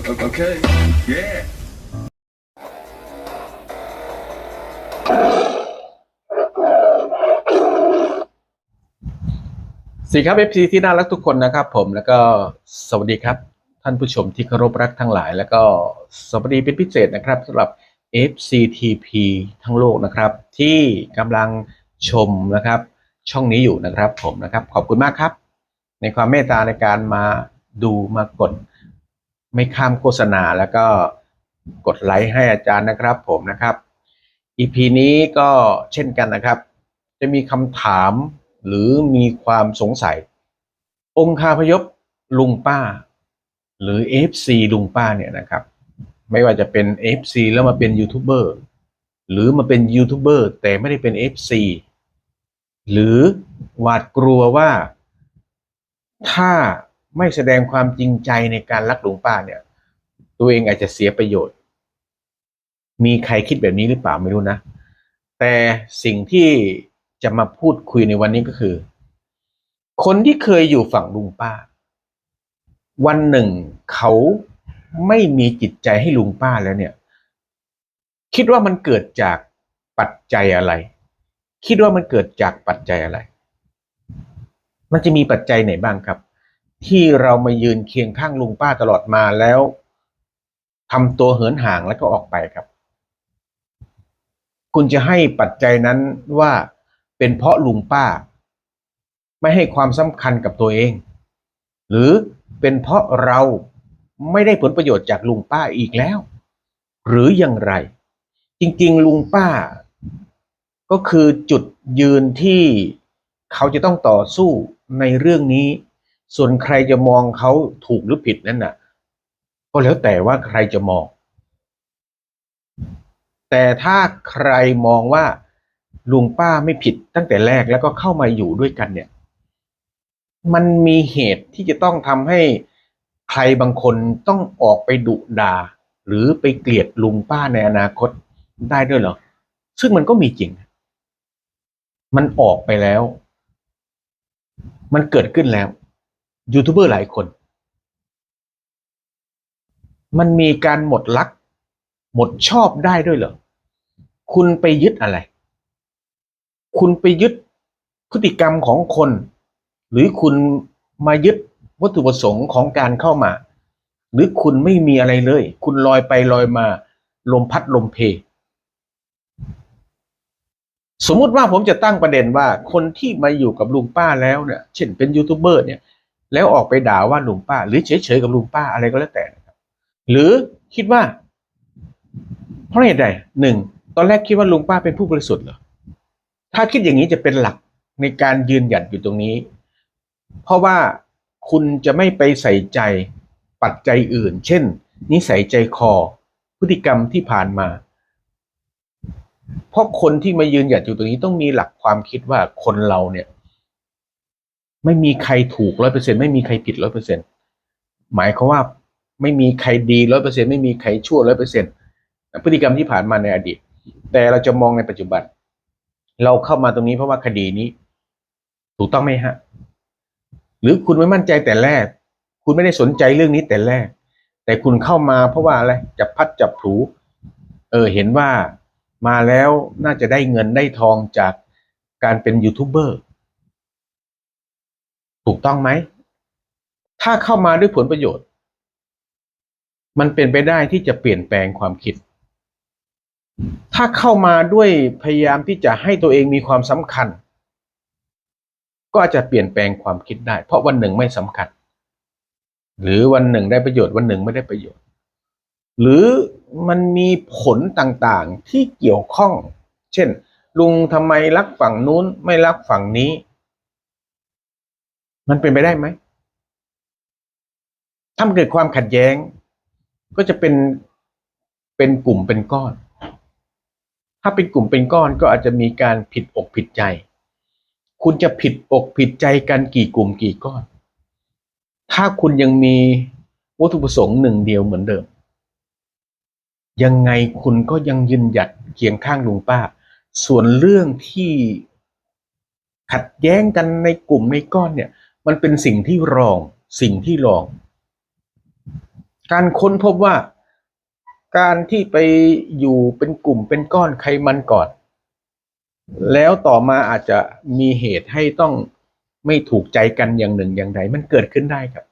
Okay. Yeah. สวัสดีครับ FC ที่น่ารักทุกคนนะครับผมแล้วก็สวัสดีครับ ท่านผู้ชมที่เคารพรักทั้งหลาย แล้วก็สวัสดีเป็นพิเศษนะครับสำหรับ FCTP ทั้งโลกนะครับ ที่กำลังชมนะครับ ช่องนี้อยู่นะครับผมนะครับ ขอบคุณมากครับ ในความเมตตาในการมาดูมากด ไม่ข้ามโฆษณาแล้วก็กดไลค์ให้อาจารย์นะครับ ผมนะครับ EP นี้ก็เช่นกันนะครับ จะมีคำถามหรือมีความสงสัย องค์คาพยพลุงป้า หรือ FC ลุงป้าเนี่ยนะครับ ไม่ว่าจะเป็น FC แล้วมาเป็นยูทูบเบอร์หรือมาเป็นยูทูบเบอร์แต่ไม่ได้เป็น FC หรือหวาดกลัวว่าถ้า ไม่แสดงความจริงใจในการรักหลุงป้าเนี่ย ตัวเองอาจจะเสียประโยชน์ มีใครคิดแบบนี้หรือเปล่าไม่รู้นะ แต่สิ่งที่จะมาพูดคุยในวันนี้ก็คือ คนที่เคยอยู่ฝั่งลุงป้า วันหนึ่งเขาไม่มีจิตใจให้ลุงป้าแล้วเนี่ย คิดว่ามันเกิดจากปัจจัยอะไร คิดว่ามันเกิดจากปัจจัยอะไร มันจะมีปัจจัยไหนบ้างครับ ที่เรามายืนเคียงข้างลุงป้าตลอดมาแล้วทำตัวเหินห่างแล้วก็ออกไปครับ คุณจะให้ปัจจัยนั้นว่าเป็นเพราะลุงป้า ไม่ให้ความสำคัญกับตัวเอง หรือเป็นเพราะเราไม่ได้ผลประโยชน์จากลุงป้าอีกแล้ว หรืออย่างไร จริงๆ ลุงป้า ก็คือจุดยืนที่เขาจะต้องต่อสู้ในเรื่องนี้ ส่วนใครจะมองเขาถูกหรือผิดนั่นน่ะ ก็แล้วแต่ว่าใครจะมอง แต่ถ้าใครมองว่าลุงป้าไม่ผิดตั้งแต่แรกแล้วก็เข้ามาอยู่ด้วยกันเนี่ย มันมีเหตุที่จะต้องทำให้ใครบางคนต้องออกไปดุดาหรือไปเกลียดลุงป้าในอนาคตได้ด้วยเหรอ ซึ่งมันก็มีจริง มันออกไปแล้ว มันเกิดขึ้นแล้ว ยูทูบเบอร์หลายคน มันมีการหมดรัก หมดชอบได้ด้วยเหรอ คุณไปยึดอะไร คุณไปยึดพฤติกรรมของคน หรือคุณมายึดวัตถุประสงค์ของการเข้ามา หรือคุณไม่มีอะไรเลย คุณลอยไปลอยมา ลมพัดลมเพ สมมุติว่าผมจะตั้งประเด็นว่าคนที่มาอยู่กับลุงป้าแล้วเนี่ย เช่นเป็นยูทูบเบอร์เนี่ย แล้วออกไปด่าว่าลุงป้า หรือเฉยๆกับลุงป้าอะไรก็แล้วแต่นะครับ หรือคิดว่า เพราะเหตุใดหนึ่งตอนแรกคิดว่าลุงป้าเป็นผู้บริสุทธิ์เหรอถ้าคิดอย่างนี้จะเป็นหลักในการยืนหยัดอยู่ตรงนี้ เพราะว่าคุณจะไม่ไปใส่ใจปัจจัยอื่น เช่น นิสัยใจคอ พฤติกรรมที่ผ่านมา เพราะคนที่มายืนหยัดอยู่ตรงนี้ต้องมีหลักความคิดว่าคนเราเนี่ย ไม่มีใครถูกร้อยเปอร์เซ็นไม่มีใครผิดร้อยเปอร์เซ็นหมายความว่าไม่มีใครดีร้อยเปอร์เซ็นไม่มีใครชั่วร้อยเปอร์เซ็นพฤติกรรมที่ผ่านมาในอดีต แต่เราจะมองในปัจจุบัน เราเข้ามาตรงนี้เพราะว่าคดีนี้ ถูกต้องไหมฮะ หรือคุณไม่มั่นใจแต่แรก คุณไม่ได้สนใจเรื่องนี้แต่แรก แต่คุณเข้ามาเพราะว่าอะไรจับพัดจับผูเออเห็นว่ามาแล้วน่าจะได้เงินได้ทองจากการเป็นยูทูบเบอร์ ถูกต้องไหม ถ้าเข้ามาด้วยผลประโยชน์ มันเป็นไปได้ที่จะเปลี่ยนแปลงความคิด ถ้าเข้ามาด้วยพยายามที่จะให้ตัวเองมีความสำคัญ ก็อาจจะเปลี่ยนแปลงความคิดได้ เพราะวันหนึ่งไม่สำคัญ หรือวันหนึ่งได้ประโยชน์วันหนึ่งไม่ได้ประโยชน์ หรือมันมีผลต่างๆที่เกี่ยวข้อง เช่น ลุงทำไมรักฝั่งนู้นไม่รักฝั่งนี้ มันเป็นไปได้ไหม ถ้ามันเกิดความขัดแย้ง ก็จะเป็นเป็นกลุ่มเป็นก้อน ถ้าเป็นกลุ่มเป็นก้อนก็อาจจะมีการผิดอกผิดใจ คุณจะผิดอกผิดใจกันกี่กลุ่มกี่ก้อน ถ้าคุณยังมีวัตถุประสงค์หนึ่งเดียวเหมือนเดิม ยังไงคุณก็ยังยืนหยัดเคียงข้างลุงป้า ส่วนเรื่องที่ขัดแย้งกันในกลุ่มในก้อนเนี่ย มันเป็นสิ่งที่รอง สิ่งที่รอง การค้นพบว่า การที่ไปอยู่เป็นกลุ่มเป็นก้อนใครมันก่อน แล้วต่อมาอาจจะมีเหตุให้ต้องไม่ถูกใจกันอย่างหนึ่งอย่างใดมันเกิดขึ้นได้ครับ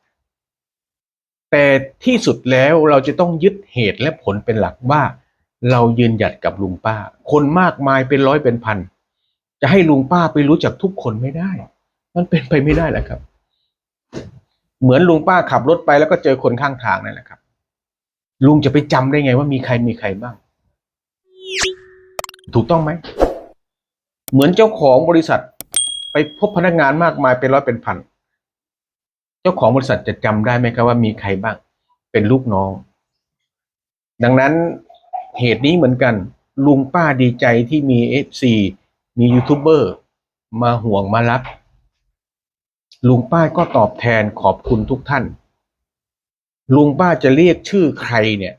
แต่ที่สุดแล้วเราจะต้องยึดเหตุและผลเป็นหลักว่า เรายืนหยัดกับลุงป้า คนมากมายเป็นร้อยเป็นพัน จะให้ลุงป้าไปรู้จักทุกคนไม่ได้ มันเป็นไปไม่ได้แหละครับ เหมือนลุงป้าขับรถไปแล้วก็เจอคนข้างทางนั่นแหละครับ ลุงจะไปจำได้ไงว่ามีใครมีใครบ้าง ถูกต้องไหม เหมือนเจ้าของบริษัท ไปพบพนักงานมากมายเป็นร้อยเป็นพัน เจ้าของบริษัทจะจำได้ไหมครับว่ามีใครบ้าง เป็นลูกน้อง ดังนั้นเหตุนี้เหมือนกัน ลุงป้าดีใจที่มีเอฟซีมียูทูบเบอร์มาห่วงมารัก ลุงป้าก็ตอบแทนขอบคุณทุกท่าน ลุงป้าจะเรียกชื่อใครเนี่ย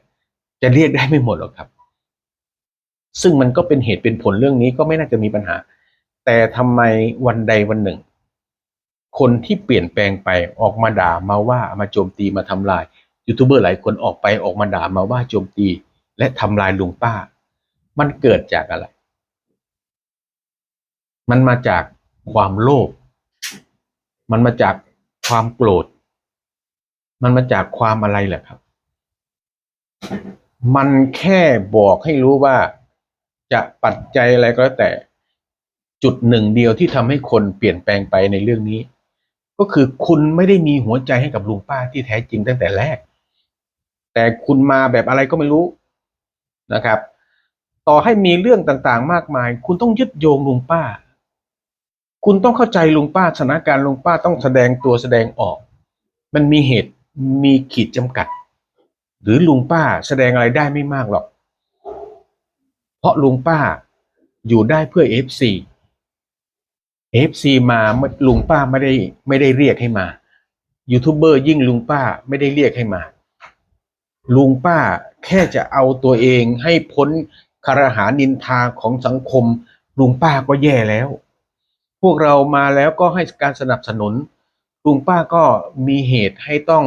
จะเรียกได้ไม่หมดหรอกครับ ซึ่งมันก็เป็นเหตุเป็นผลเรื่องนี้ก็ไม่น่าจะมีปัญหา แต่ทำไมวันใดวันหนึ่ง คนที่เปลี่ยนแปลงไปออกมาด่ามาว่ามาโจมตีมาทำลายยูทูบเบอร์หลายคนออกไปออกมาด่ามาว่าโจมตี และทำลายลุงป้า มันเกิดจากอะไร มันมาจากความโลภ มันมาจากความโกรธ มันมาจากความอะไรแหละครับ มันแค่บอกให้รู้ว่าจะปัจจัยอะไรก็แล้วแต่จุดหนึ่งเดียวที่ทำให้คนเปลี่ยนแปลงไปในเรื่องนี้ ก็คือคุณไม่ได้มีหัวใจให้กับลุงป้าที่แท้จริงตั้งแต่แรก แต่คุณมาแบบอะไรก็ไม่รู้นะครับ ต่อให้มีเรื่องต่างๆ มากมาย คุณต้องยึดโยงลุงป้า คุณต้องเข้าใจลุงป้าสถานการณ์ลุงป้าต้องแสดงตัวแสดงออก มันมีเหตุมีขีดจำกัด หรือลุงป้าแสดงอะไรได้ไม่มากหรอก เพราะลุงป้าอยู่ได้เพื่อ FC FC มาลุงป้าไม่ได้ไม่ได้เรียกให้มายูทูบเบอร์ยิ่งลุงป้าไม่ได้เรียกให้มา ลุงป้าแค่จะเอาตัวเองให้พ้นคารหานินทาของสังคม ลุงป้าก็แย่แล้ว พวกเรามาแล้วก็ให้การสนับสนุนลุงป้าก็มีเหตุให้ต้อง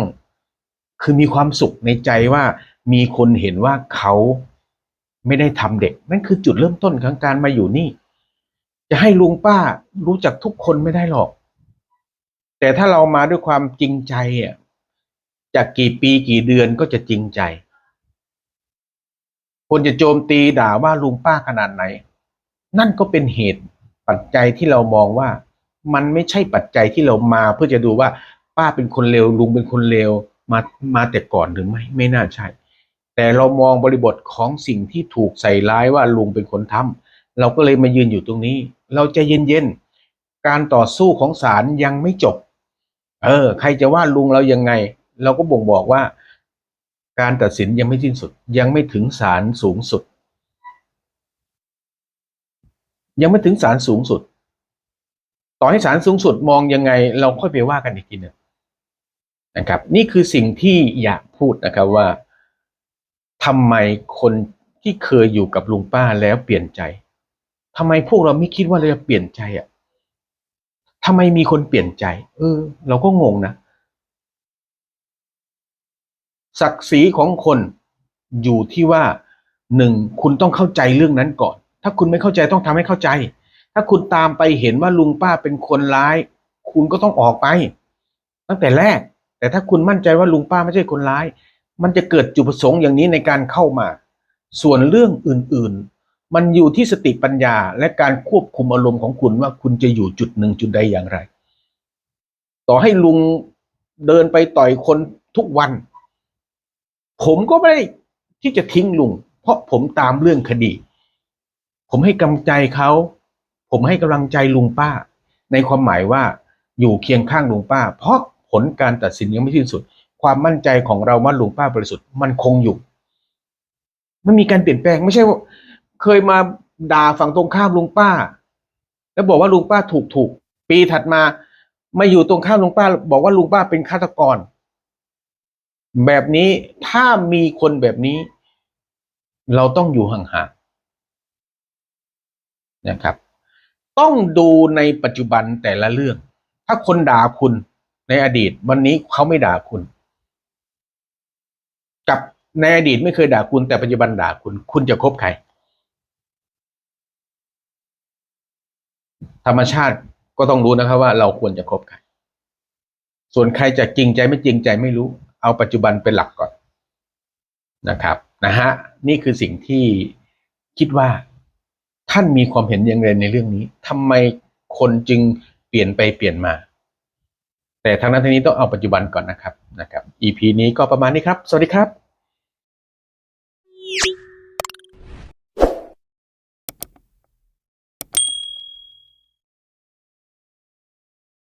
คือมีความสุขในใจว่ามีคนเห็นว่าเขาไม่ได้ทำเด็ก นั่นคือจุดเริ่มต้นของการมาอยู่นี่ จะให้ลุงป้ารู้จักทุกคนไม่ได้หรอก แต่ถ้าเรามาด้วยความจริงใจอะจากกี่ปีกี่เดือนก็จะจริงใจ คนจะโจมตีด่าว่าลุงป้าขนาดไหน นั่นก็เป็นเหตุ ปัจจัยที่เรามองว่า มันไม่ใช่ปัจจัยที่เรามาเพื่อจะดูว่า ป้าเป็นคนเลวลุงเป็นคนเลวมามาแต่ก่อนหรือไม่ไม่น่าใช่ แต่เรามองบริบทของสิ่งที่ถูกใส่ร้ายว่าลุงเป็นคนทำเราก็เลยมายืนอยู่ตรงนี้ เราจะเย็นๆการต่อสู้ของศาลยังไม่จบ เออ ใครจะว่าลุงเรายังไง เราก็บ่งบอกว่า การตัดสินยังไม่สิ้นสุด ยังไม่ถึงศาลสูงสุด ยังไม่ถึงศาลสูงสุด ต่อให้ศาลสูงสุดมองยังไง เราค่อยไปว่ากันอีกทีหนึงนะครับ นี่คือสิ่งที่อยากพูดนะครับว่าทำไมคนที่เคยอยู่กับลุงป้าแล้วเปลี่ยนใจทำไมพวกเราไม่คิดว่าเราจะเปลี่ยนใจอะทำไมมีคนเปลี่ยนใจ เออ เราก็งงนะ ศักดิ์ศรีของคนอยู่ที่ว่าหนึ่งคุณต้องเข้าใจเรื่องนั้นก่อน ถ้าคุณไม่เข้าใจต้องทำให้เข้าใจ ถ้าคุณตามไปเห็นว่าลุงป้าเป็นคนร้าย คุณก็ต้องออกไป ตั้งแต่แรก แต่ถ้าคุณมั่นใจว่าลุงป้าไม่ใช่คนร้าย มันจะเกิดจุดประสงค์อย่างนี้ในการเข้ามา ส่วนเรื่องอื่นๆ มันอยู่ที่สติปัญญาและการควบคุมอารมณ์ของคุณว่าคุณจะอยู่จุดหนึ่งจุดใดอย่างไร ต่อให้ลุงเดินไปต่อยคนทุกวัน ผมก็ไม่ได้ที่จะทิ้งลุงเพราะผมตามเรื่องคดี ผมให้กำลังใจเขาผมให้กำลังใจลุงป้า ในความหมายว่าอยู่เคียงข้างลุงป้า เพราะผลการตัดสินยังไม่สิ้นสุด ความมั่นใจของเราว่าลุงป้าบริสุทธิ์มันคงอยู่ไมันมีการเปลี่ยนแปลงไม่ใช่ว่าเคยมาด่าฝั่งตรงข้ามลุงป้า แล้วบอกว่าลุงป้าถูกถูกปีถัดมามาอยู่ตรงข้ามลุงป้า บอกว่าลุงป้าเป็นฆาตกร แบบนี้ถ้ามีคนแบบนี้ เราต้องอยู่ห่างๆ นะครับ ต้องดูในปัจจุบันแต่ละเรื่อง ถ้าคนด่าคุณในอดีต วันนี้เขาไม่ด่าคุณ กับในอดีตไม่เคยด่าคุณ แต่ปัจจุบันด่าคุณ คุณจะคบใคร ธรรมชาติก็ต้องรู้นะครับว่าเราควรจะคบใคร ส่วนใครจะจริงใจไม่จริงใจไม่รู้ เอาปัจจุบันเป็นหลักก่อนนะครับนะฮะนี่คือสิ่งที่คิดว่า ท่านมีความเห็นอย่างไรในเรื่องนี้ทำไมคนจึงเปลี่ยนไปเปลี่ยนมา แต่ทางนั้นทางนี้ต้องเอาปัจจุบันก่อนนะครับนะครับ EP นี้ก็ประมาณนี้ครับ สวัสดีครับ